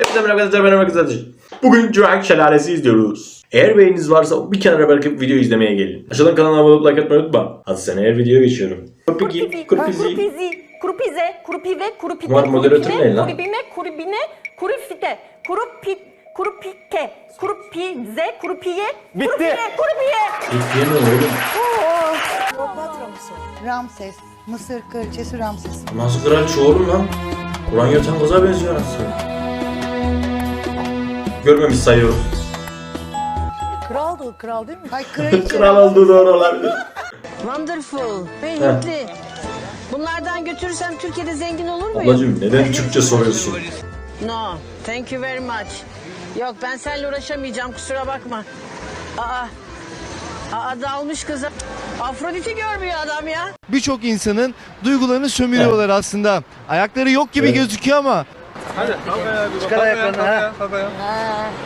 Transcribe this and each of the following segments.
Hepinize merhaba arkadaşlar ben Ömer. Bugün Drag Şelalesi izliyoruz. Eğer beğeniniz varsa bir kenara bırakıp video izlemeye gelin. Aşağıdan kanalıma abone olup like atmayı unutma. Hadi sen eğer videoya geçiyorum. Kurpizi. Kurupizi, kurupize, kurupive, kurupide, Ulan moderatör ne lan? kuribime, kuribine, kurufite, kurupi, kurupike, kurupize, kurupiye, Bitti. kurupiye, kurupiye. Yetmiyor oğlum. Ramses. Mısır kraliçesi Ramses. Nasıl kraliçe oğlum lan? Ulan yatan kıza benziyor aslında. Görmemiş sayıyorum. Kraldı kral değil mi? Hayır kraliçe. Kral olduğu doğru olabilir. Wonderful ve Hintli. Bunlardan götürürsem Türkiye'de zengin olur muyum? Ablacığım neden Türkçe soruyorsun? No, thank you very much. Yok ben seninle uğraşamayacağım kusura bakma. Aa, aa dalmış kıza. Afrodit'i görmüyor adam ya. birçok insanın duygularını sömürüyorlar aslında. Ayakları yok gibi Evet. gözüküyor ama. Çıkar ayaklarını ha.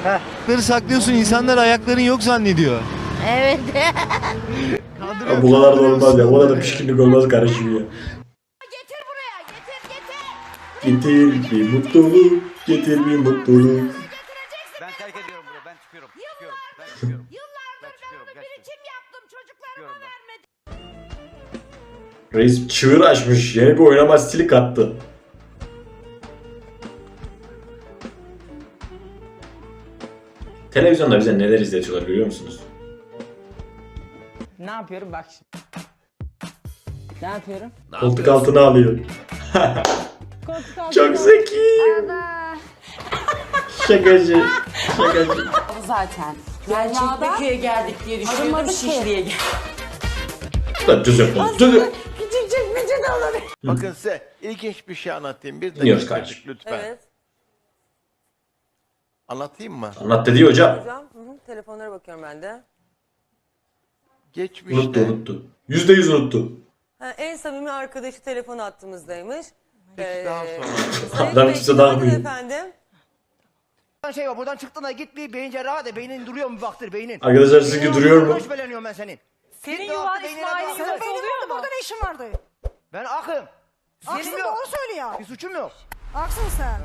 Ayakları saklıyorsun insanlar ayakların yok zannediyor. Evet. Ya bu kadar da olmaz ya. Bu kadar da pişkinlik olmaz kardeşim ya. Getir buraya, getir, getir. Getir bir mutluluk, getir bir mutluluk. Ben terk ediyorum burayı. Ben çıkıyorum. Çıkıyorum. Ben çıkıyorum. Yıllardır ben çıkıyorum, gerçekten. birikim yaptım, çocuklarıma Çıkıyorum ben. vermedim. Reis çığır açmış. Yeni bir oynama stili kattı. Televizyonda bize neler izletiyorlar görüyor musunuz? Ne yapıyorum bak şimdi. Ne yapıyorum? Koltuk altına alıyor. Koltuk Çok zeki. Şakacı. Şakacı. zaten. Gerçekteki'ye geldik diye düşünüyordum. Şişli'ye geldik. Lan düzelt lan. Düzelt. Bakın size ilginç bir şey anlatayım. Bir Dinliyoruz dakika kardeşim. lütfen. Evet. Anlatayım mı? Anlat dedi hocam. Hocam, hı hı, telefonlara bakıyorum ben de. Geçmişte Unuttu unuttu. Yüzde yüz unuttu. Ha, en samimi arkadaşı telefon attığımızdaymış. Ee, daha sonra. Sayın Adam Bey, kimse günaydın efendim. şey var buradan çıktığında git bir beyin cerrahı de beynin duruyor mu baktır beynin. Arkadaşlar sizinki duruyor mu? Şüpheleniyorum ben senin. Senin yuvan İsmail'in bak. yuvası Benim oluyor mu? burada ne işin vardı? Ben akım. Aksın Suçum yok. doğru söyle ya. Bir suçum yok. Aksın sen.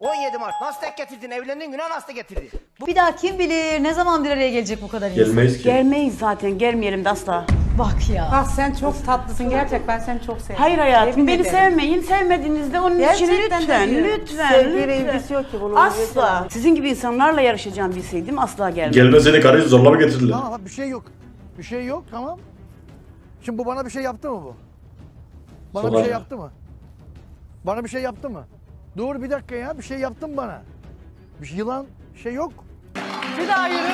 17 Mart nasıl tek getirdin evlendiğin güne nasıl getirdi? Bir daha kim bilir ne zaman bir araya gelecek bu kadar insan. Gelmeyiz ki. Gelmeyiz zaten gelmeyelim de asla. Bak ya. Ah sen çok tatlısın gerçek ben seni çok seviyorum. Hayır hayatım Yemin beni ederim. sevmeyin sevmediğinizde onun için Gerçekten lütfen lütfen Sevgiyle lütfen. ilgisi yok ki bunun. Asla. Sizin gibi insanlarla yarışacağım bilseydim asla gelmem. Gelmeseydi karıyı zorla mı getirdiler? Tamam bir şey yok. Bir şey yok tamam. Şimdi bu bana bir şey yaptı mı bu? Bana Sonra bir şey ya. yaptı mı? Bana bir şey yaptı mı? Dur bir dakika ya bir şey yaptın bana. Bir şey, yılan şey yok. Bir daha yürü.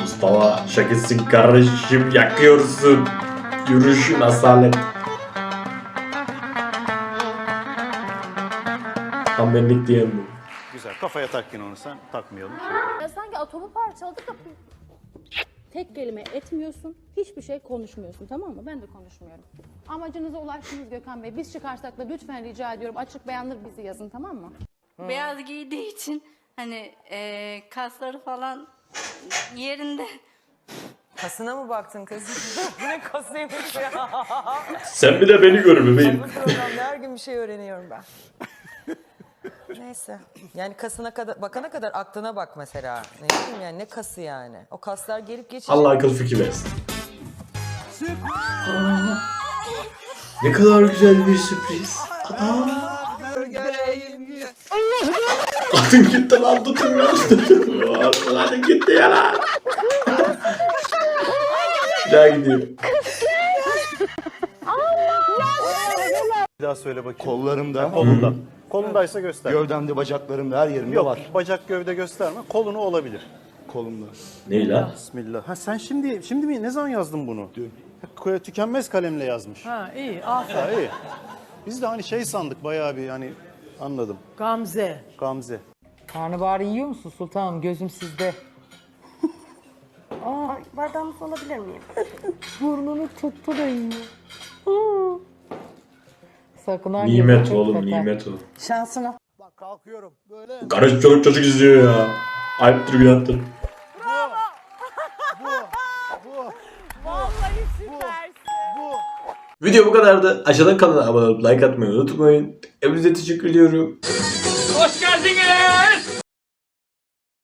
Mustafa şakasın kardeşim yakıyorsun. Yürüyüşün asalet. Tam benlik diyen bu. Güzel. Kafaya tak yine onu sen. Takmayalım. Ya sanki atomu parçaladık da tek kelime etmiyorsun, hiçbir şey konuşmuyorsun tamam mı? Ben de konuşmuyorum. Amacınıza ulaştınız Gökhan Bey. Biz çıkarsak da lütfen rica ediyorum açık beyanlı bizi yazın tamam mı? Beyaz giydiği için hani kasları falan yerinde. Kasına mı baktın kız? ne kasıymış ya? Sen bir de beni gör bebeğim. Bu programda her gün bir şey öğreniyorum ben. Neyse. Yani kasına kadar bakana kadar aklına bak mesela. Ne bileyim yani ne kası yani. O kaslar gelip geçecek. Allah akıl fikir versin. Ne kadar güzel bir sürpriz. Kadın gitti lan tutun ya. Kadın gitti ya lan. Bir daha gidiyor. Bir daha söyle bakayım. Kollarımda, Kolunda. Kolundaysa göster. gövdemde, bacaklarımda her yerimde Yok var. bacak gövde gösterme. Kolunu olabilir. Kolumda. Ne lan? Bismillah. Ha sen şimdi şimdi mi ne zaman yazdın bunu? Dün. Tükenmez kalemle yazmış. Ha iyi aferin. Ha iyi. Biz de hani şey sandık bayağı bir hani anladım. Gamze. Gamze. Karnabahar yiyor musun sultanım? Gözüm sizde. Aa, bardağımız alabilir miyim? Burnunu tuttu da yiyor. Aa. Sakın ha. Nimet oğlum nimet o. Şansına. Bak kalkıyorum böyle. Karış çocuk çocuk izliyor ya. Ayıptır günahtır. Vallahi süpersin. Video bu kadardı. Aşağıdan kanala abone olup like atmayı unutmayın. Hepinize teşekkür ediyorum. Hoş geldin. geldiniz.